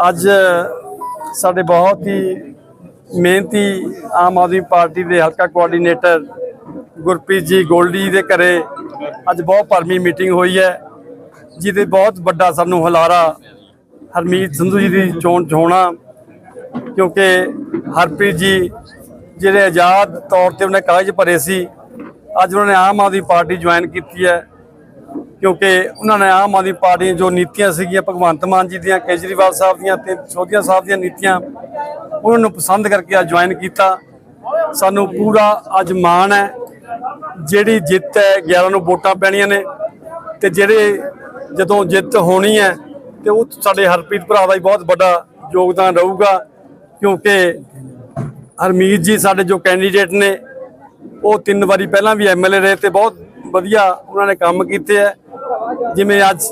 ਅੱਜ ਸਾਡੇ ਬਹੁਤ ਹੀ ਮਿਹਨਤੀ ਆਮ ਆਦਮੀ ਪਾਰਟੀ ਦੇ ਹਲਕਾ ਕੋਆਰਡੀਨੇਟਰ ਗੁਰਪ੍ਰੀਤ ਜੀ ਗੋਲਡੀ ਜੀ ਦੇ ਘਰੇ ਅੱਜ ਬਹੁਤ ਭਰਮੀ ਮੀਟਿੰਗ ਹੋਈ ਹੈ, ਜਿਹਦੇ ਬਹੁਤ ਵੱਡਾ ਸਾਨੂੰ ਹੁਲਾਰਾ ਹਰਮੀਤ ਸੰਧੂ ਜੀ ਦੀ ਚੋਣ 'ਚ ਹੋਣਾ, ਕਿਉਂਕਿ ਹਰਪ੍ਰੀਤ ਜੀ ਜਿਹੜੇ ਆਜ਼ਾਦ ਤੌਰ ਤੇ ਉਹਨੇ ਕਾਗਜ਼ ਭਰੇ ਸੀ, ਅੱਜ ਉਹਨਾਂ ਨੇ ਆਮ ਆਦਮੀ ਪਾਰਟੀ ਜੁਆਇਨ ਕੀਤੀ ਹੈ। ਕਿਉਂਕਿ ਉਹਨਾਂ ਨੇ ਆਮ ਆਦਮੀ ਪਾਰਟੀ ਦੀਆਂ ਜੋ ਨੀਤੀਆਂ ਸੀਗੀਆਂ, ਭਗਵੰਤ ਮਾਨ ਜੀ ਦੀਆਂ, ਕੇਜਰੀਵਾਲ ਸਾਹਿਬ ਦੀਆਂ ਤੇ ਸੋਧੀਆ ਸਾਹਿਬ ਦੀਆਂ ਨੀਤੀਆਂ, ਉਹਨਾਂ ਨੂੰ ਪਸੰਦ ਕਰਕੇ ਅੱਜ ਜੁਆਇਨ ਕੀਤਾ। ਸਾਨੂੰ ਪੂਰਾ ਅੱਜ ਮਾਣ ਹੈ। ਜਿਹੜੀ ਜਿੱਤ ਹੈ 11 ਨੂੰ ਵੋਟਾਂ ਪੈਣੀਆਂ ਨੇ ਤੇ ਜਿਹੜੇ ਜਦੋਂ ਜਿੱਤ ਹੋਣੀ ਹੈ ਤੇ ਉਹ ਸਾਡੇ ਹਰਪ੍ਰੀਤ ਭਰਾ ਦਾ ਹੀ ਬਹੁਤ ਵੱਡਾ ਯੋਗਦਾਨ ਰਹੂਗਾ। ਕਿਉਂਕਿ ਹਰਮੀਤ ਜੀ ਸਾਡੇ ਜੋ ਕੈਂਡੀਡੇਟ ਨੇ, ਉਹ ਤਿੰਨ ਵਾਰੀ ਪਹਿਲਾਂ ਵੀ ਐਮਐਲਏ ਰਹੇ ਤੇ ਬਹੁਤ ਵਧੀਆ ਉਹਨਾਂ ਨੇ ਕੰਮ ਕੀਤੇ ਹੈ। ਜਿਵੇਂ ਅੱਜ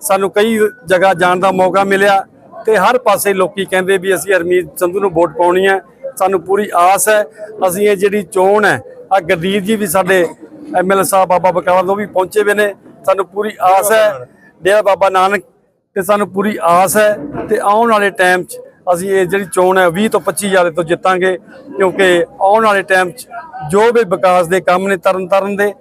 ਸਾਨੂੰ ਕਈ ਜਗ੍ਹਾ ਜਾਣ ਦਾ ਮੌਕਾ ਮਿਲਿਆ ਤੇ ਹਰ ਪਾਸੇ ਲੋਕੀ ਕਹਿੰਦੇ ਵੀ ਅਸੀਂ ਹਰਮੀਤ ਸੰਧੂ ਨੂੰ ਵੋਟ ਪਾਉਣੀ ਹੈ। ਸਾਨੂੰ ਪੂਰੀ ਆਸ ਹੈ। ਅਸੀਂ ਇਹ ਜਿਹੜੀ ਚੋਣ ਹੈ ਆ ਗਰਦੀਪ ਜੀ ਵੀ ਸਾਡੇ ਐਮਐਲਏ ਸਾਹਿਬ ਬਾਬਾ ਬਕਾਲਾ ਤੋਂ ਵੀ ਪਹੁੰਚੇ ਹੋਏ ਨੇ। ਸਾਨੂੰ ਪੂਰੀ ਆਸ ਹੈ। ਡੇਰਾ ਬਾਬਾ ਨਾਨਕ ਤੇ ਸਾਨੂੰ ਪੂਰੀ ਆਸ ਹੈ ਤੇ ਆਉਣ ਵਾਲੇ ਟਾਈਮ 'ਚ ਅਸੀਂ ਇਹ ਜਿਹੜੀ ਚੋਣ ਹੈ 20 ਤੋਂ 25 ਹਜ਼ਾਰ ਤੋਂ ਜਿੱਤਾਂਗੇ। ਕਿਉਂਕਿ ਆਉਣ ਵਾਲੇ ਟਾਈਮ 'ਚ ਜੋ ਵੀ ਵਿਕਾਸ ਦੇ ਕੰਮ ਨੇ ਤਰਨ ਤਾਰਨ ਦੇ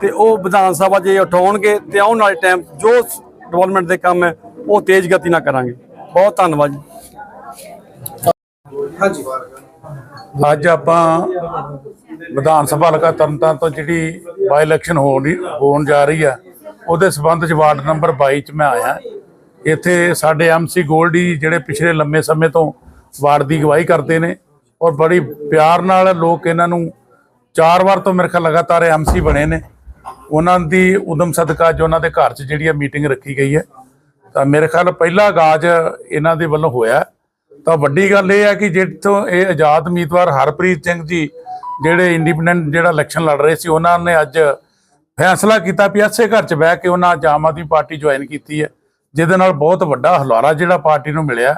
ਤੇ ਉਹ ਵਿਧਾਨ ਸਭਾ ਇਹ ਉਠਾਉਣਗੇ ਤੇ ਆਉਣ ਵਾਲੇ ਟਾਈਮ ਜੋ ਡਿਵੈਲਪਮੈਂਟ ਦੇ ਕੰਮ ਹੈ ਉਹ ਤੇਜ਼ ਗਤੀ ਨਾਲ ਕਰਾਂਗੇ। ਬਹੁਤ ਧੰਨਵਾਦ ਜੀ। ਹਾਂਜੀ। ਅੱਜ ਆਪਾਂ ਵਿਧਾਨ ਸਭਾ ਹਲਕਾ ਤਰਨਤਾਰਨ ਤੋਂ ਜਿਹੜੀ ਬਾਈ ਇਲੈਕਸ਼ਨ ਹੋਣ ਜਾ ਰਹੀ ਆ ਉਹਦੇ ਸਬੰਧ ਚ ਵਾਰਡ ਨੰਬਰ 22 ਚ ਮੈਂ ਆਇਆ। ਇੱਥੇ ਸਾਡੇ ਐਮਸੀ ਗੋਲਡੀ ਜਿਹੜੇ ਪਿਛਲੇ ਲੰਮੇ ਸਮੇਂ ਤੋਂ ਵਾਰਡ ਦੀ ਅਗਵਾਈ ਕਰਦੇ ਨੇ ਔਰ ਬੜੀ ਪਿਆਰ ਨਾਲ ਲੋਕ ਇਹਨਾਂ ਨੂੰ ਚਾਰ ਵਾਰ ਤੋਂ ਮੇਰੇ ਖਿਆਲ ਲਗਾਤਾਰ ਐਮਸੀ ਬਣੇ ਨੇ। ਉਹਨਾਂ ਦੀ ਉਦਮ ਸਦਕਾ ਜੋ ਉਹਨਾਂ ਦੇ ਘਰ 'ਚ ਜਿਹੜੀ ਆ ਮੀਟਿੰਗ ਰੱਖੀ ਗਈ ਹੈ। ਤਾਂ ਮੇਰੇ ਖਿਆਲ ਪਹਿਲਾ ਆਗਾਜ਼ ਇਹਨਾਂ ਦੇ ਵੱਲੋਂ ਹੋਇਆ ਤਾਂ ਵੱਡੀ ਗੱਲ ਇਹ ਹੈ ਕਿ ਜਿੱਥੋਂ ਇਹ ਆਜ਼ਾਦ ਉਮੀਦਵਾਰ ਹਰਪ੍ਰੀਤ ਸਿੰਘ ਜੀ ਜਿਹੜੇ ਇੰਡੀਪੈਂਡੈਂਟ ਜਿਹੜਾ ਇਲੈਕਸ਼ਨ ਲੜ ਰਹੇ ਸੀ, ਉਹਨਾਂ ਨੇ ਅੱਜ ਫੈਸਲਾ ਕੀਤਾ ਵੀ ਇਸੇ ਘਰ 'ਚ ਬਹਿ ਕੇ ਉਹਨਾਂ ਅੱਜ ਆਮ ਆਦਮੀ ਪਾਰਟੀ ਜੁਆਇਨ ਕੀਤੀ ਹੈ, ਜਿਹਦੇ ਨਾਲ ਬਹੁਤ ਵੱਡਾ ਹੁਲਾਰਾ ਜਿਹੜਾ ਪਾਰਟੀ ਨੂੰ ਮਿਲਿਆ।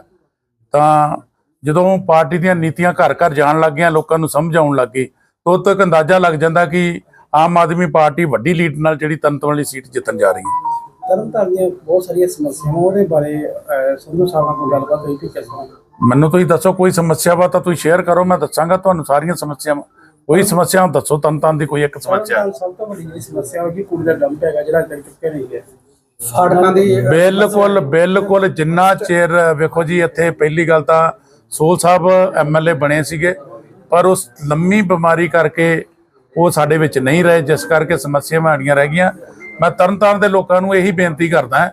ਤਾਂ ਜਦੋਂ ਪਾਰਟੀ ਦੀਆਂ ਨੀਤੀਆਂ ਘਰ ਘਰ ਜਾਣ ਲੱਗ ਗਈਆਂ, ਲੋਕਾਂ ਨੂੰ ਸਮਝ ਆਉਣ ਲੱਗ ਗਈ, ਤਾਂ ਉਦੋਂ ਤੱਕ ਅੰਦਾਜ਼ਾ ਲੱਗ ਜਾਂਦਾ ਕਿ ਆਮ ਆਦਮੀ ਪਾਰਟੀ ਵੱਡੀ ਲੀਡ ਨਾਲ ਜਿਹੜੀ ਤੰਤਰ ਵਾਲੀ ਸੀਟ ਜਿੱਤਣ ਜਾ ਰਹੀ ਹੈ। ਤਰਨਤਾਰਨ ਦੀਆਂ ਬਹੁਤ ਸਾਰੀਆਂ ਸਮੱਸਿਆਵਾਂ ਉਹਦੇ ਬਾਰੇ ਸੰਧੂ ਸਾਹਿਬ ਨਾਲ ਗੱਲਬਾਤ ਹੋਈ ਕਿ ਕਿਸ ਤਰ੍ਹਾਂ? ਮੈਨੂੰ ਤੁਸੀਂ ਦੱਸੋ ਕੋਈ ਸਮੱਸਿਆ ਵਾ ਤਾਂ ਤੁਸੀਂ ਸ਼ੇਅਰ ਕਰੋ ਮੈਂ ਦੱਸਾਂਗਾ ਤੁਹਾਨੂੰ ਸਾਰੀਆਂ ਸਮੱਸਿਆਵਾਂ। ਕੋਈ ਸਮੱਸਿਆ ਦੱਸੋ ਤਨ ਤਨ ਦੀ ਕੋਈ ਇੱਕ ਸਮੱਸਿਆ। ਸਭ ਤੋਂ ਵੱਡੀ ਜਿਹੜੀ ਸਮੱਸਿਆ ਉਹ ਕਿ ਕੁੜੀ ਦਾ ਡੰਪ ਹੈਗਾ ਜਿਹੜਾ ਅਜੇ ਤੱਕ ਚੁੱਕਿਆ ਨਹੀਂ ਗਿਆ। ਦੀ ਬਿਲਕੁਲ ਬਿਲਕੁਲ ਜਿੰਨਾ ਚਿਰ ਵੇਖੋ ਜੀ ਇੱਥੇ ਪਹਿਲੀ ਗੱਲ ਤਾਂ ਸੋਲ ਸਾਹਿਬ ਐਮਐਲਏ ਬਣੇ ਸੀਗੇ ਪਰ ਉਸ ਲੰਮੀ ਬਿਮਾਰੀ ਕਰਕੇ ਉਹ ਸਾਡੇ ਵਿੱਚ ਨਹੀਂ ਰਹੇ ਜਿਸ ਕਰਕੇ ਸਮੱਸਿਆਵਾਂ ਆੜੀਆਂ ਰਹਿ ਗਈਆਂ। ਮੈਂ ਤਰਨਤਾਰਨ ਦੇ ਲੋਕਾਂ ਨੂੰ ਇਹੀ ਬੇਨਤੀ ਕਰਦਾ ਹਾਂ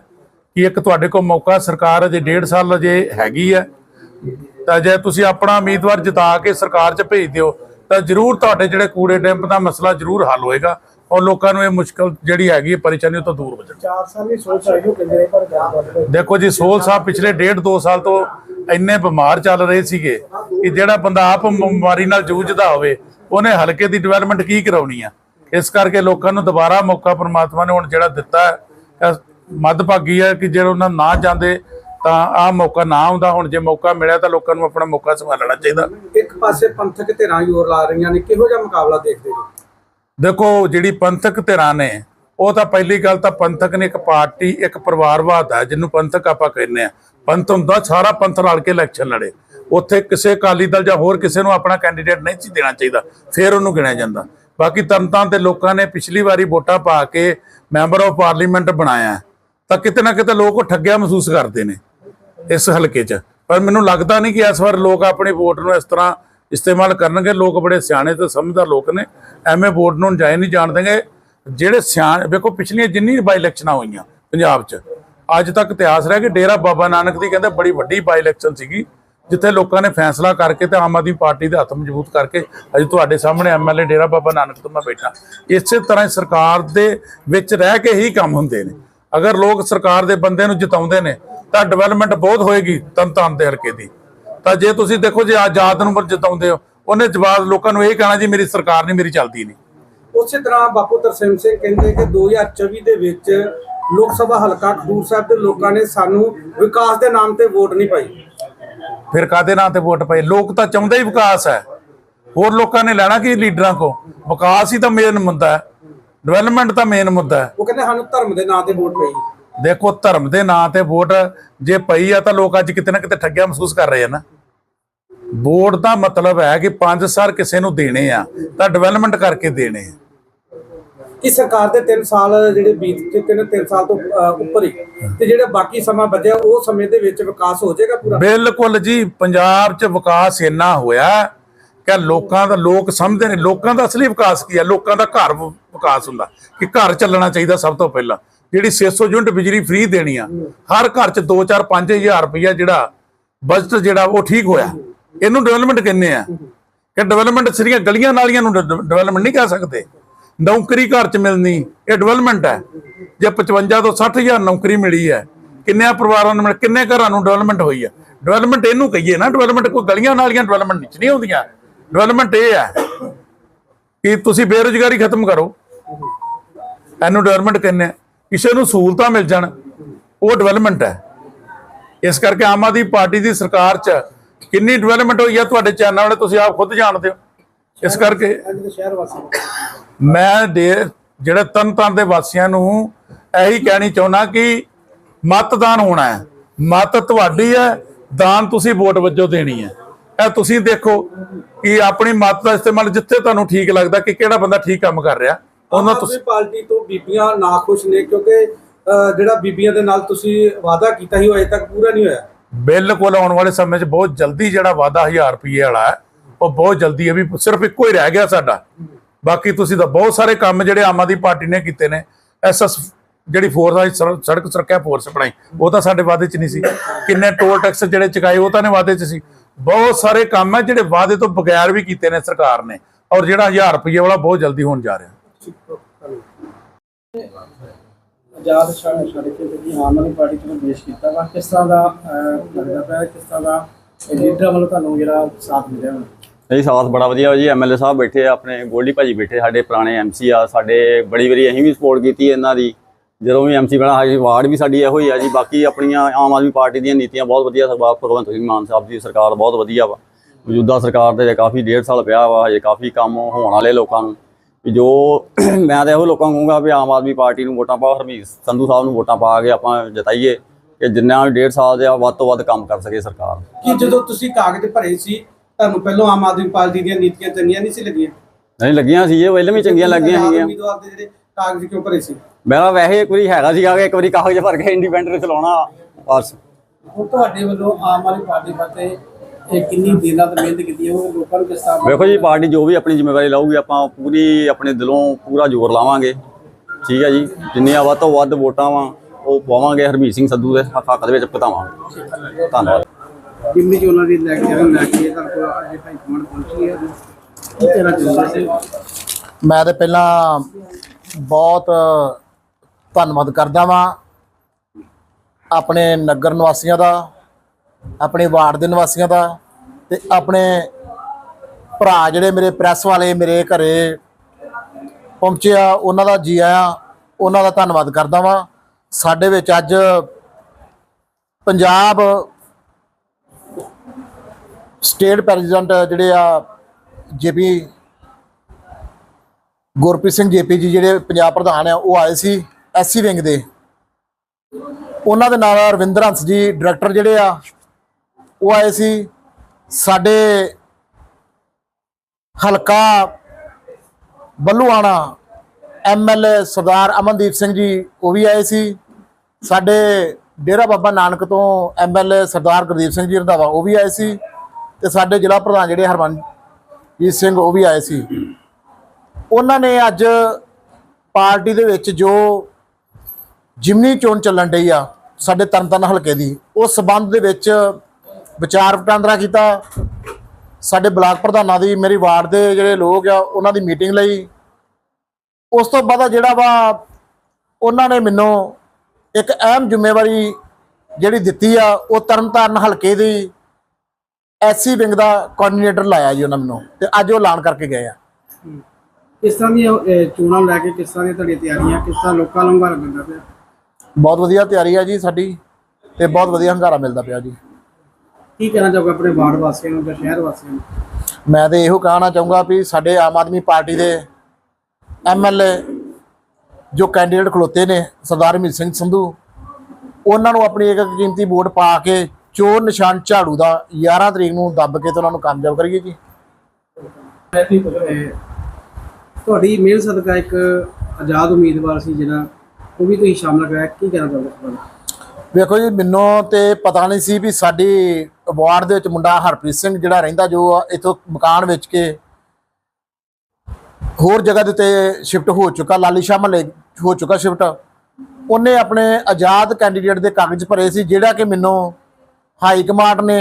ਕਿ ਇੱਕ ਤੁਹਾਡੇ ਕੋਲ ਮੌਕਾ ਸਰਕਾਰ ਅਜੇ ਡੇਢ ਸਾਲ ਅਜੇ ਹੈਗੀ ਹੈ। ਤਾਂ ਜੇ ਤੁਸੀਂ ਆਪਣਾ ਉਮੀਦਵਾਰ ਜਿਤਾ ਕੇ ਸਰਕਾਰ 'ਚ ਭੇਜ ਦਿਓ ਤਾਂ ਜ਼ਰੂਰ ਤੁਹਾਡੇ ਜਿਹੜੇ ਕੂੜੇ ਡੈਂਪ ਦਾ ਮਸਲਾ ਜ਼ਰੂਰ ਹੱਲ ਹੋਏਗਾ ਔਰ ਲੋਕਾਂ ਨੂੰ ਇਹ ਮੁਸ਼ਕਲ ਜਿਹੜੀ ਹੈਗੀ ਹੈ ਪਰੇਸ਼ਾਨੀ ਤੋਂ ਦੂਰ ਹੋ ਜਾਏਗੀ 4 ਸਾਲ ਦੀ ਸੋਚ ਆਈ ਉਹ ਕਹਿੰਦੇ ਨੇ ਪਰ ਦੇਖੋ ਜੀ ਸੋਲ ਸਾਹਿਬ ਪਿਛਲੇ ਡੇਢ 2 ਸਾਲ ਤੋਂ ਇੰਨੇ ਬਿਮਾਰ ਚੱਲ ਰਹੇ ਸੀਗੇ ਕਿ ਜਿਹੜਾ ਬੰਦਾ ਆਪ ਬਿਮਾਰੀ ਨਾਲ ਜੂਝਦਾ ਹੋਵੇ ਉਹਨੇ ਹਲਕੇ ਦੀ ਡਿਵੈਲਪਮੈਂਟ ਕੀ ਕਰਾਉਣੀ ਆ? ਇਸ ਕਰਕੇ ਲੋਕਾਂ ਨੂੰ ਦੁਬਾਰਾ ਮੌਕਾ ਪ੍ਰਮਾਤਮਾ ਨੇ ਹੁਣ ਜਿਹੜਾ ਦਿੱਤਾ ਹੈ ਮੱਧਭਾਗੀ ਹੈ ਕਿ ਜੇ ਉਹਨਾਂ ਨਾ ਜਾਂਦੇ ਤਾਂ ਆਹ ਮੌਕਾ ਨਾ ਆਉਂਦਾ। ਹੁਣ ਜੇ ਮੌਕਾ ਮਿਲਿਆ ਤਾਂ ਲੋਕਾਂ ਨੂੰ ਆਪਣਾ ਮੌਕਾ ਸੰਭਾਲਣਾ ਚਾਹੀਦਾ। ਇੱਕ ਪਾਸੇ ਪੰਥਕ ਧਿਰਾਂ ਜ਼ੋਰ ਲਾ ਰਹੀਆਂ ਨੇ ਕਿਹੋ ਜਿਹਾ ਮੁਕਾਬਲਾ ਦੇਖਦੇ ਹੋ? ਦੇਖੋ ਜਿਹੜੀ ਪੰਥਕ ਧਿਰਾਂ ਨੇ ਉਹ ਤਾਂ ਪਹਿਲੀ ਗੱਲ ਤਾਂ ਪੰਥਕ ਨੇ ਇੱਕ ਪਾਰਟੀ ਇੱਕ ਪਰਿਵਾਰਵਾਦ ਹੈ ਜਿਹਨੂੰ ਪੰਥਕ ਆਪਾਂ ਕਹਿੰਦੇ ਆ। ਪੰਥ ਹੁੰਦਾ ਸਾਰਾ ਪੰਥ ਰਲ ਕੇ ਇਲੈਕਸ਼ਨ ਲੜੇ। ਉੱਥੇ ਕਿਸੇ ਅਕਾਲੀ ਦਲ ਜਾਂ ਹੋਰ ਕਿਸੇ ਨੂੰ ਆਪਣਾ ਕੈਂਡੀਡੇਟ ਨਹੀਂ ਸੀ ਦੇਣਾ ਚਾਹੀਦਾ, ਫਿਰ ਉਹਨੂੰ ਗਿਣਿਆ ਜਾਂਦਾ। ਬਾਕੀ ਤਰਨਤਾਰਨ ਦੇ ਲੋਕਾਂ ਨੇ ਪਿਛਲੀ ਵਾਰੀ ਵੋਟਾਂ ਪਾ ਕੇ ਮੈਂਬਰ ਆਫ ਪਾਰਲੀਮੈਂਟ ਬਣਾਇਆ। ਤਾਂ ਕਿਤੇ ਨਾ ਕਿਤੇ ਲੋਕ ਉਹ ਠੱਗਿਆ ਮਹਿਸੂਸ ਕਰਦੇ ਨੇ, ਇਸ ਹਲਕੇ 'ਚ। ਪਰ ਮੈਨੂੰ ਲੱਗਦਾ ਨਹੀਂ ਕਿ ਇਸ ਵਾਰ ਲੋਕ ਆਪਣੀ ਵੋਟ ਨੂੰ ਇਸ ਤਰ੍ਹਾਂ ਇਸਤੇਮਾਲ ਕਰਨਗੇ। ਲੋਕ ਬੜੇ ਸਿਆਣੇ ਤੇ ਸਮਝਦਾਰ ਲੋਕ ਨੇ, ਐਵੇਂ ਵੋਟ ਨੂੰ ਜਾਇ ਨਹੀਂ ਜਾਣ ਦੇਣਗੇ। ਜਿਹੜੇ ਸਿਆਣ, ਵੇਖੋ ਪਿਛਲੀਆਂ ਜਿੰਨੀ ਬਾਈ ਇਲੈਕਸ਼ਨਾਂ ਹੋਈਆਂ ਪੰਜਾਬ 'ਚ, ਅੱਜ ਤੱਕ ਇਤਿਹਾਸ ਰਹਿ ਕਿ ਡੇਰਾ ਬਾਬਾ ਨਾਨਕ ਦੀ ਕਹਿੰਦੇ ਬੜੀ ਵੱਡੀ ਬਾਈ ਇਲੈਕਸ਼ਨ ਸੀਗੀ। ਜਿੱਥੇ ਲੋਕਾਂ ਨੇ ਫੈਸਲਾ ਕਰਕੇ ਤੇ ਆਮ ਆਦਮੀ ਪਾਰਟੀ ਦੇ ਹੱਥ ਮਜ਼ਬੂਤ ਕਰਕੇ ਅੱਜ ਤੁਹਾਡੇ ਸਾਹਮਣੇ ਐਮਐਲਏ ਡੇਰਾ ਬਾਬਾ ਨਾਨਕ ਤੋਂ ਮੈਂ ਬੈਠਾ। ਇਸੇ ਤਰ੍ਹਾਂ ਹੀ ਸਰਕਾਰ ਦੇ ਵਿੱਚ ਰਹਿ ਕੇ ਹੀ ਕੰਮ ਹੁੰਦੇ ਨੇ। ਅਗਰ ਲੋਕ ਸਰਕਾਰ ਦੇ ਬੰਦੇ ਨੂੰ ਜਿਤਾਉਂਦੇ ਨੇ, ਤਾਂ ਡਿਵੈਲਪਮੈਂਟ ਬਹੁਤ ਹੋਏਗੀ ਤਨਤਾਨ ਦੇ ਹਲਕੇ ਦੀ। ਤਾਂ ਜੇ ਤੁਸੀਂ ਦੇਖੋ ਜੇ ਆਜ਼ਾਦ ਨੂੰ ਜਿਤਾਉਂਦੇ ਹੋ, ਉਹਨੇ ਜਵਾਬ ਲੋਕਾਂ ਨੂੰ ਇਹ ਕਹਿਣਾ ਜੀ ਮੇਰੀ ਸਰਕਾਰ ਨਹੀਂ, ਮੇਰੀ ਚੱਲਦੀ ਨਹੀਂ। ਉਸੇ ਤਰ੍ਹਾਂ ਬਾਪੂ ਤਰਸੇਮ ਸਿੰਘ ਕਹਿੰਦੇ ਕਿ 2024 ਦੇ ਵਿੱਚ ਲੋਕ ਸਭਾ ਹਲਕਾ ਖਡੂਰ ਸਾਹਿਬ ਦੇ ਲੋਕਾਂ ਨੇ ਸਾਨੂੰ ਵਿਕਾਸ ਦੇ ਨਾਮ ਤੇ ਵੋਟ ਨਹੀਂ ਪਾਈ। ਫਿਰ ਕਾਦੇ ਨਾਂ ਤੇ ਵੋਟ ਪਏ ਲੋਕ ਤਾਂ ਚਾਹੁੰਦੇ ਹੀ ਵਿਕਾਸ ਹੈ। ਹੋਰ ਲੋਕਾਂ ਨੇ ਲੈਣਾ ਕੀ ਲੀਡਰਾਂ ਕੋ? ਵਿਕਾਸ ਹੀ ਤਾਂ ਮੇਨ ਮੁੱਦਾ ਹੈ। ਡਿਵੈਲਪਮੈਂਟ ਤਾਂ ਮੇਨ ਮੁੱਦਾ ਹੈ। ਉਹ ਕਹਿੰਦੇ ਸਾਨੂੰ ਧਰਮ ਦੇ ਨਾਂ ਤੇ ਵੋਟ ਪਈ। ਦੇਖੋ ਧਰਮ ਦੇ ਨਾਂ ਤੇ ਵੋਟ ਜੇ ਪਈ ਆ ਤਾਂ ਲੋਕ ਅੱਜ ਕਿਤੇ ਨਾ ਕਿਤੇ ਠੱਗਿਆ ਮਹਿਸੂਸ ਕਰ ਰਹੇ ਆ ਨਾ। ਵੋਟ ਦਾ ਮਤਲਬ ਹੈ ਕਿ ਪੰਜ ਸਾਲ ਕਿਸੇ ਨੂੰ ਦੇਣੇ ਆ ਤਾਂ ਡਿਵੈਲਪਮੈਂਟ ਕਰਕੇ ਦੇਣੇ ਆ। ਕਿ ਸਰਕਾਰ ਦੇ 3 ਸਾਲ ਜਿਹੜੇ ਬੀਤ ਚੁੱਕੇ ਨੇ 3 ਸਾਲ ਤੋਂ ਅਹ, ਉੱਪਰ ਹੀ। ਤੇ ਜਿਹੜਾ ਬਾਕੀ ਸਮਾਂ ਬਚਿਆ ਉਹ ਸਮੇਂ ਦੇ ਵਿੱਚ ਵਿਕਾਸ ਹੋ ਜਾਏਗਾ ਪੂਰਾ? ਬਿਲਕੁਲ ਜੀ ਪੰਜਾਬ 'ਚ ਵਿਕਾਸ ਇੰਨਾ ਹੋਇਆ ਕਿ ਲੋਕਾਂ ਦਾ ਲੋਕ ਸਮਝਦੇ ਨੇ ਲੋਕਾਂ ਦਾ ਅਸਲੀ ਵਿਕਾਸ ਕੀ ਹੈ ਲੋਕਾਂ ਦਾ ਘਰ ਵ- ਵਿਕਾਸ ਹੁੰਦਾ ਕਿ ਘਰ ਚੱਲਣਾ ਚਾਹੀਦਾ ਸਭ ਤੋਂ ਪਹਿਲਾਂ। ਜਿਹੜੀ 600 ਯੂਨਿਟ ਬਿਜਲੀ ਫ੍ਰੀ ਦੇਣੀ ਆ ਹਰ ਘਰ 'ਚ 2 4 5000 ਰੁਪਇਆ ਜਿਹੜਾ ਬਜਟ ਜਿਹੜਾ ਉਹ ਠੀਕ ਹੋਇਆ। ਇਹਨੂੰ ਡਿਵੈਲਪਮੈਂਟ ਕਹਿੰਦੇ ਆ? ਕਿ ਡਿਵੈਲਪਮੈਂਟ ਸਿਰੀਆਂ ਗਲੀਆਂ ਨਾਲੀਆਂ ਨੂੰ ਡਿਵੈਲਪਮੈਂਟ ਨਹੀਂ ਕਹਿ ਸਕਦੇ। ਨੌਕਰੀ ਘਰ 'ਚ ਮਿਲਣੀ, ਇਹ ਡਿਵੈਲਪਮੈਂਟ ਹੈ। ਜੇ 55 ਤੋਂ 60000 ਨੌਕਰੀ ਮਿਲੀ ਹੈ, ਕਿੰਨਿਆਂ ਪਰਿਵਾਰਾਂ ਨੂੰ ਮਿਲ, ਕਿੰਨੇ ਘਰਾਂ ਨੂੰ ਡਿਵੈਲਪਮੈਂਟ ਹੋਈ ਹੈ? ਡਿਵੈਲਪਮੈਂਟ ਇਹਨੂੰ ਕਹੀਏ ਨਾ ਡਿਵੈਲਪਮੈਂਟ ਕੋਈ ਗਲੀਆਂ ਨਾਲੀਆਂ ਡਿਵੈਲਪਮੈਂਟ ਨਹੀਂ ਨਹੀਂ ਹੁੰਦੀਆਂ ਡਿਵੈਲਪਮੈਂਟ ਇਹ ਹੈ ਕਿ ਤੁਸੀਂ ਬੇਰੁਜ਼ਗਾਰੀ ਖਤਮ ਕਰੋ। ਇਹਨੂੰ ਡਿਵੈਲਪਮੈਂਟ ਕਹਿੰਦੇ ਕਿਸੇ ਨੂੰ ਸਹੂਲਤਾਂ ਮਿਲ ਜਾਣ, ਉਹ ਡਿਵੈਲਪਮੈਂਟ ਹੈ। ਇਸ ਕਰਕੇ ਆਮ ਆਦਮੀ ਪਾਰਟੀ ਦੀ ਸਰਕਾਰ 'ਚ ਕਿੰਨੀ ਡਿਵੈਲਪਮੈਂਟ ਹੋਈ ਹੈ ਤੁਹਾਡੇ ਚੈਨਲ ਵਾਲੇ ਤੁਸੀਂ ਆਪ ਖੁਦ ਜਾਣਦੇ ਹੋ। ਇਸ ਕਰਕੇ ਸ਼ਹਿਰ ਵਾਸੀ ਮੈਂ ਦੇ ਜਿਹੜੇ ਤਨ ਤਨ ਦੇ ਵਾਸੀਆਂ ਨੂੰ ਇਹੀ ਕਹਿਣੀ ਚਾਹੁੰਦਾ ਕਿ ਮਤਦਾਨ ਹੋਣਾ ਹੈ। ਮਤ ਤੁਹਾਡੀ ਹੈ ਦਾਨ ਤੁਸੀਂ ਵੋਟ ਵਜੋਂ ਦੇਣੀ ਹੈ। ਇਹ ਤੁਸੀਂ ਦੇਖੋ ਕਿ ਆਪਣੀ ਮਤ ਦਾ ਇਸਤੇਮਾਲ ਜਿੱਥੇ ਤੁਹਾਨੂੰ ਠੀਕ ਲੱਗਦਾ ਕਿ ਕਿਹੜਾ ਬੰਦਾ ਠੀਕ ਕੰਮ ਕਰ ਰਿਹਾ ਉਹਨਾਂ ਤੁਸੀਂ ਪਾਰਟੀ ਤੋਂ ਬੀਬੀਆਂ ਨਾਖੁਸ਼ ਨੇ ਕਿਉਂਕਿ ਜਿਹੜਾ ਬੀਬੀਆਂ ਦੇ ਨਾਲ ਤੁਸੀਂ ਵਾਅਦਾ ਕੀਤਾ ਸੀ ਉਹ ਅਜੇ ਤੱਕ ਪੂਰਾ ਨਹੀਂ ਹੋਇਆ। ਬਿਲਕੁਲ ਆਉਣ ਵਾਲੇ ਸਮੇਂ 'ਚ ਬਹੁਤ ਜਲਦੀ ਜਿਹੜਾ ਵਾਅਦਾ 1000 ਰੁਪਏ ਵਾਲਾ ਹੈ ਉਹ ਬਹੁਤ ਜਲਦੀ ਹੈ ਵੀ ਸਿਰਫ ਇੱਕੋ ਹੀ ਰਹਿ ਗਿਆ ਸਾਡਾ। ਬਾਕੀ ਤੁਸੀਂ ਤਾਂ ਬਹੁਤ ਸਾਰੇ ਕੰਮ ਜਿਹੜੇ ਆਮ ਆਦਮੀ ਪਾਰਟੀ ਨੇ ਕੀਤੇ ਨੇ, ਐਸਐਸ ਜਿਹੜੀ ਫੋਰਸ ਆ ਸੜਕ ਸੁਰੱਖਿਆ ਫੋਰਸ ਬਣਾਈ, ਉਹ ਤਾਂ ਸਾਡੇ ਵਾਅਦੇ 'ਚ ਨਹੀਂ ਸੀ। ਕਿੰਨੇ ਟੋਲ ਟੈਕਸ ਜਿਹੜੇ ਚੁਕਾਏ, ਉਹ ਤਾਂ ਨੇ ਵਾਅਦੇ 'ਚ ਸੀ। ਬਹੁਤ ਸਾਰੇ ਕੰਮ ਹੈ ਜਿਹੜੇ ਵਾਅਦੇ ਤੋਂ ਬਗੈਰ ਵੀ ਕੀਤੇ ਨੇ ਸਰਕਾਰ ਨੇ, ਔਰ ਜਿਹੜਾ 1000 ਰੁਪਏ ਵਾਲਾ ਬਹੁਤ ਜਲਦੀ ਹੋਣ ਜਾ ਰਿਹਾ। ਆਜ਼ਾਦ ਛਾੜੇ ਛਾੜੇ ਜਿਹੜੀ ਆਮ ਆਦਮੀ ਪਾਰਟੀ ਤੋਂ ਪੇਸ਼ ਕੀਤਾ ਵਾ, ਕਿਸ ਤਰ੍ਹਾਂ ਦਾ ਲੱਗਦਾ ਪਿਆ, ਕਿਸ ਤਰ੍ਹਾਂ ਦਾ ਲੀਡਰ ਵੱਲੋਂ ਤੁਹਾਨੂੰ ਜਿਹੜਾ ਸਾਥ ਮਿਲਿਆ ਵਾ? ਨਹੀਂ ਸਾਥ ਬੜਾ ਵਧੀਆ ਜੀ ਐਮਐਲਏ ਸਾਹਿਬ ਬੈਠੇ ਆ, ਆਪਣੇ ਗੋਲਡੀ ਭਾਜੀ ਬੈਠੇ, ਸਾਡੇ ਪੁਰਾਣੇ ਐਮਸੀ ਆ, ਸਾਡੇ ਬੜੀ ਵਾਰੀ ਅਸੀਂ ਵੀ ਸਪੋਰਟ ਕੀਤੀ ਇਹਨਾਂ ਦੀ, ਜਦੋਂ ਵੀ ਐਮਸੀ ਬਣਾ ਹਾਜੀ ਵਾਰਡ ਵੀ ਸਾਡੀ ਇਹੋ ਹੀ ਆ ਜੀ, ਬਾਕੀ ਆਪਣੀਆਂ ਆਮ ਆਦਮੀ ਪਾਰਟੀ ਦੀਆਂ ਨੀਤੀਆਂ ਬਹੁਤ ਵਧੀਆ ਸਰਕਾਰ ਭਗਵੰਤ ਸਿੰਘ ਮਾਨ ਸਾਹਿਬ ਦੀ ਸਰਕਾਰ ਬਹੁਤ ਵਧੀਆ ਵਾ, ਮੌਜੂਦਾ ਸਰਕਾਰ ਦੇ ਕਾਫੀ ਡੇਢ ਸਾਲ ਪਿਆ ਵਾ, ਹਜੇ ਕਾਫੀ ਕੰਮ ਹੋਣ ਵਾਲੇ ਲੋਕਾਂ ਨੂੰ, ਵੀ ਜੋ ਮੈਂ ਤਾਂ ਇਹੋ ਲੋਕਾਂ ਨੂੰ ਕਹੂੰਗਾ ਵੀ ਆਮ ਆਦਮੀ ਪਾਰਟੀ ਨੂੰ ਵੋਟਾਂ ਪਾਓ ਹਰਮੀਤ ਸੰਧੂ ਸਾਹਿਬ ਨੂੰ ਵੋਟਾਂ ਪਾ ਕੇ ਆਪਾਂ ਜਿਤਾਈਏ, ਕਿ ਜਿੰਨਾ ਡੇਢ ਸਾਲ ਦੇ ਆ, ਵੱਧ ਤੋਂ ਵੱਧ ਕੰਮ ਕਰ ਸਕੇ ਸਰਕਾਰ। ਕਿ ਜਦੋਂ ਤੁਸੀਂ ਕਾਗਜ਼ ਭਰੇ ਸੀ ਤੁਹਾਨੂੰ ਪਹਿਲਾਂ ਆਮ ਆਦਮੀ ਪਾਰਟੀ ਦੀਆਂ ਨੀਤੀਆਂ ਚੰਗੀਆਂ ਨਹੀਂ ਸੀ ਲੱਗੀਆਂ? ਨਹੀਂ ਲੱਗੀਆਂ ਸੀ ਇਹ ਪਹਿਲਾਂ ਵੀ ਚੰਗੀਆਂ ਲੱਗੀਆਂ ਸੀਗੀਆਂ। ਉਮੀਦਵਾਰ ਦੇ ਜਿਹੜੇ ਕਾਗਜ਼ ਕਿਉਂ ਭਰੇ ਸੀ? ਮੇਰਾ ਵੈਸੇ ਇੱਕ ਵਾਰੀ ਹੈਗਾ ਸੀਗਾ ਕਿ ਇੱਕ ਵਾਰੀ ਕਾਗਜ਼ ਭਰ ਕੇ ਇੰਡੀਪੈਂਡੈਂਟ ਚਲਾਉਣਾ ਬਸ। ਹੁਣ ਤੁਹਾਡੇ ਵੱਲੋਂ ਆਮ ਆਦਮੀ ਪਾਰਟੀ ਫਤੇ ਇਹ ਕਿੰਨੀ ਦਿਨਾਂ ਤੋਂ ਮਿਹਨਤ ਕੀਤੀ ਹੈ ਉਹ ਲੋਕਾਂ ਨੂੰ ਕਿਸ ਤਰ੍ਹਾਂ ਵੇਖੋ ਜੀ ਪਾਰਟੀ ਜੋ ਵੀ ਆਪਣੀ ਜ਼ਿੰਮੇਵਾਰੀ ਲਾਊਗੀ ਆਪਾਂ ਪੂਰੀ ਆਪਣੇ ਦਿਲੋਂ ਪੂਰਾ ਜ਼ੋਰ ਲਾਵਾਂਗੇ। ਠੀਕ ਹੈ ਜੀ ਜਿੰਨੀਆਂ ਵੱਧ ਤੋਂ ਵੱਧ ਵੋਟਾਂ ਵਾ ਉਹ ਪਾਵਾਂਗੇ ਹਰਮੀਤ ਸਿੰਘ ਸੰਧੂ ਦੇ ਹੱਕ ਦੇ ਵਿੱਚ ਪਤਾਵਾਂਗੇ। ਧੰਨਵਾਦ। ਜਿੰਨੀ ਚੋਣਾਂ ਦੀ ਲੈ ਕੇ ਲੈ ਕੇ ਤੁਹਾਡੇ ਕੋਲ ਅੱਜ ਭਾਈ ਕਮਾਂਡ ਪਹੁੰਚੀ ਹੈ? ਕੀ ਕਹਿਣਾ ਚਾਹੁੰਦੇ ਸੀ? ਮੈਂ ਤਾਂ ਪਹਿਲਾਂ ਬਹੁਤ ਧੰਨਵਾਦ ਕਰਦਾ ਵਾਂ ਆਪਣੇ ਨਗਰ ਨਿਵਾਸੀਆਂ ਦਾ, ਆਪਣੇ ਵਾਰਡ ਦੇ ਨਿਵਾਸੀਆਂ ਦਾ ਤੇ ਆਪਣੇ ਭਰਾ ਜਿਹੜੇ ਮੇਰੇ ਪ੍ਰੈਸ ਵਾਲੇ ਮੇਰੇ ਘਰੇ ਪਹੁੰਚੇ ਆ, ਉਹਨਾਂ ਦਾ ਜੀ ਆਇਆਂ, ਉਹਨਾਂ ਦਾ ਧੰਨਵਾਦ ਕਰਦਾ ਵਾਂ। ਸਾਡੇ ਵਿੱਚ ਅੱਜ ਪੰਜਾਬ ਸਟੇਟ ਪ੍ਰੈਜ਼ੀਡੈਂਟ ਜਿਹੜੇ ਆ ਜੇਪੀ ਗੁਰਪ੍ਰੀਤ ਸਿੰਘ ਜੇਪੀ ਜੀ ਜਿਹੜੇ ਪੰਜਾਬ ਪ੍ਰਧਾਨ ਆ, ਉਹ ਆਏ ਸੀ ਐਸਸੀ ਵਿੰਗ ਦੇ। ਉਹਨਾਂ ਦੇ ਨਾਲ ਰਵਿੰਦਰ ਹੰਸ ਜੀ ਡਾਇਰੈਕਟਰ ਜਿਹੜੇ ਆ, ਉਹ ਆਏ ਸੀ। ਸਾਡੇ ਹਲਕਾ ਬੱਲੂਆਣਾ ਐਮਐਲਏ ਸਰਦਾਰ ਅਮਨਦੀਪ ਸਿੰਘ ਜੀ, ਉਹ ਵੀ ਆਏ ਸੀ। ਸਾਡੇ ਡੇਰਾ ਬਾਬਾ ਨਾਨਕ ਤੋਂ ਐਮਐਲਏ ਸਰਦਾਰ ਗੁਰਦੀਪ ਸਿੰਘ ਜੀ ਰੰਧਾਵਾ, ਉਹ ਵੀ ਆਏ ਸੀ। ਤੇ ਸਾਡੇ ਜ਼ਿਲ੍ਹਾ ਪ੍ਰਧਾਨ ਜਿਹੜੇ ਹਰਮਨਜੀਤ ਸਿੰਘ ਉਹ ਵੀ ਆਏ ਸੀ। ਉਹਨਾਂ ਨੇ ਅੱਜ ਪਾਰਟੀ ਦੇ ਵਿੱਚ ਜੋ ਜਿਮਨੀ ਚੋਣ ਚੱਲਣ ਡਈ ਆ, ਸਾਡੇ ਤਰਨਤਾਰਨ ਹਲਕੇ ਦੀ, ਉਸ ਸਬੰਧ ਦੇ ਵਿੱਚ ਵਿਚਾਰ ਵਟਾਂਦਰਾ ਕੀਤਾ। ਸਾਡੇ ਬਲਾਕ ਪ੍ਰਧਾਨਾਂ ਦੀ, ਮੇਰੀ ਵਾਰਡ ਦੇ ਜਿਹੜੇ ਲੋਕ ਆ, ਉਹਨਾਂ ਦੀ ਮੀਟਿੰਗ ਲਈ। ਉਸ ਤੋਂ ਬਾਅਦ ਜਿਹੜਾ ਵਾ, ਉਹਨਾਂ ਨੇ ਮੈਨੂੰ ਇੱਕ ਅਹਿਮ ਜ਼ਿੰਮੇਵਾਰੀ ਜਿਹੜੀ ਦਿੱਤੀ ਆ, ਉਹ ਤਰਨਤਾਰਨ ਹਲਕੇ ਦੀ ਐਸਸੀ ਵਿੰਗ ਦਾ ਕੋਆਰਡੀਨੇਟਰ ਲਾਇਆ ਜੀ ਉਹਨਾਂ ਮੈਨੂੰ ਤੇ ਅੱਜ ਉਹ ਐਲਾਨ ਕਰਕੇ ਗਏ ਆ। ਕਿਸ ਤਰ੍ਹਾਂ ਦੀਆਂ ਅਹ, ਚੋਣਾਂ ਲੈ ਕੇ ਕਿਸ ਤਰ੍ਹਾਂ ਦੀਆਂ ਤੁਹਾਡੀਆਂ ਤਿਆਰੀਆਂ ਕਿਸ ਤਰ੍ਹਾਂ ਲੋਕਾਂ ਨੂੰ ਹੰਗਾਰਾ ਮਿਲਦਾ ਪਿਆ? ਬਹੁਤ ਵਧੀਆ ਤਿਆਰੀ ਆ ਜੀ ਸਾਡੀ ਤੇ ਬਹੁਤ ਵਧੀਆ ਹੰਗਾਰਾ ਮਿਲਦਾ ਪਿਆ ਜੀ। ਕੀ ਕਹਿਣਾ ਚਾਹੋਗੇ ਆਪਣੇ ਵਾਰਡ ਵਾਸੀਆਂ ਨੂੰ ਜਾਂ ਸ਼ਹਿਰ ਵਾਸੀਆਂ ਨੂੰ? ਮੈਂ ਤੇ ਇਹੋ ਕਹਿਣਾ ਚਾਹੂੰਗਾ ਵੀ ਸਾਡੇ ਆਮ ਆਦਮੀ ਪਾਰਟੀ ਦੇ ਐਮਐਲਏ ਜੋ ਕੈਂਡੀਡੇਟ ਖਲੋਤੇ ਨੇ ਸਰਦਾਰ ਹਰਮੀਤ ਸਿੰਘ ਸੰਧੂ ਉਹਨਾਂ ਨੂੰ ਆਪਣੀ ਇੱਕ ਕੀਮਤੀ ਵੋਟ ਪਾ ਕੇ ਚੋਰ ਨਿਸ਼ਾਨ ਝਾੜੂ ਦਾ 11 ਤਰੀਕ ਨੂੰ ਦੱਬ ਕੇ ਤੇ ਉਹਨਾਂ ਨੂੰ ਕਾਮਯਾਬ ਕਰੀਏ ਜੀ। ਤੁਹਾਡੀ ਮਿਹਨਤ ਸਦਕਾ ਇੱਕ ਆਜ਼ਾਦ ਉਮੀਦਵਾਰ ਸੀ ਜਿਹੜਾ ਉਹ ਵੀ ਤੁਸੀਂ ਸ਼ਾਮਲ ਕਰਾਇਆ ਕੀ ਕਹਿਣਾ ਚਾਹੁੰਦੇ ਵੇਖੋ ਜੀ ਮੈਨੂੰ ਤੇ ਪਤਾ ਨਹੀਂ ਸੀ ਵੀ ਸਾਡੀ ਵਾਰਡ ਦੇ ਵਿੱਚ ਮੁੰਡਾ ਹਰਪ੍ਰੀਤ ਸਿੰਘ ਜਿਹੜਾ ਰਹਿੰਦਾ ਜੋ ਇਥੋਂ ਮਕਾਨ ਵੇਚ ਕੇ ਹੋਰ ਜਗ੍ਹਾ ਦੇ ਉੱਤੇ ਸ਼ਿਫਟ ਹੋ ਚੁੱਕਾ ਲਾਲੀ ਸ਼ਾਹ ਮਹੱਲੇ ਹੋ ਚੁੱਕਾ ਸ਼ਿਫਟ ਉਹਨੇ ਆਪਣੇ ਆਜ਼ਾਦ ਕੈਂਡੀਡੇਟ ਦੇ ਕਾਗਜ਼ ਭਰੇ ਸੀ ਜਿਹੜਾ ਕਿ ਮੈਨੂੰ ਹਾਈ ਕਮਾਂਡ ਨੇ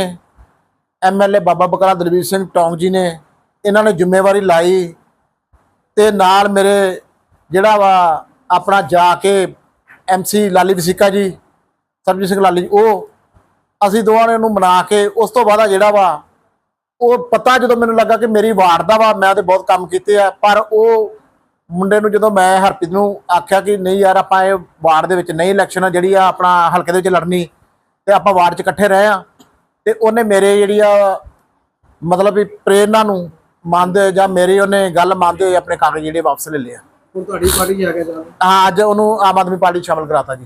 ਐਮਐਲਏ ਬਾਬਾ ਬਕਰਾ ਦਲਵੀਰ ਸਿੰਘ ਟੌਂਗ ਜੀ ਨੇ ਇਹਨਾਂ ਨੇ ਜ਼ਿੰਮੇਵਾਰੀ ਲਾਈ ਤੇ ਨਾਲ ਮੇਰੇ ਜਿਹੜਾ ਵਾ ਆਪਣਾ ਜਾ ਕੇ ਐਮਸੀ ਲਾਲੀ ਵਸੀਕਾ ਜੀ, ਸਰਬਜੀਤ ਸਿੰਘ ਲਾਲੀ ਜੀ ਉਹ ਅਸੀਂ ਦੋਵਾਂ ਨੇ ਉਹਨੂੰ ਮਨਾ ਕੇ ਉਸ ਤੋਂ ਬਾਅਦ ਜਿਹੜਾ ਵਾ ਉਹ ਪਤਾ ਜਦੋਂ ਮੈਨੂੰ ਲੱਗਾ ਕਿ ਮੇਰੀ ਵਾਰਡ ਦਾ ਵਾ, ਮੈਂ ਤੇ ਬਹੁਤ ਕੰਮ ਕੀਤੇ ਆ, ਪਰ ਉਹ ਮੁੰਡੇ ਨੂੰ ਜਦੋਂ ਮੈਂ ਹਰਪ੍ਰੀਤ ਨੂੰ ਆਖਿਆ ਕਿ ਨਹੀਂ ਯਾਰ ਆਪਾਂ ਇਹ ਵਾਰਡ ਦੇ ਵਿੱਚ ਨਹੀਂ ਇਲੈਕਸ਼ਨ ਆ, ਜਿਹੜੀ ਆ ਆਪਣਾ ਹਲਕੇ ਦੇ ਵਿੱਚ ਲੜਨੀ ਤੇ ਆਪਾਂ ਵਾਰਡ 'ਚ ਇਕੱਠੇ ਰਹੇ ਆ ਤੇ ਉਹਨੇ ਮੇਰੇ ਜਿਹੜੀ ਆ ਮਤਲਬ ਵੀ ਪ੍ਰੇਰਨਾ ਨੂੰ ਮੰਨਦੇ ਜਾਂ ਮੇਰੀ ਉਹਨੇ ਗੱਲ ਮੰਨਦੇ ਹੋਏ ਆਪਣੇ ਕਾਗਜ਼ ਜਿਹੜੇ ਵਾਪਸ ਲੈ ਲਏ ਆ। ਹੁਣ ਤੁਹਾਡੀ ਪਾਰਟੀ ਜਾ ਕੇ ਜਾ ਹਾਂ ਅੱਜ ਉਹਨੂੰ ਆਮ ਆਦਮੀ ਪਾਰਟੀ 'ਚ ਸ਼ਾਮਲ ਕਰਾਤਾ ਜੀ।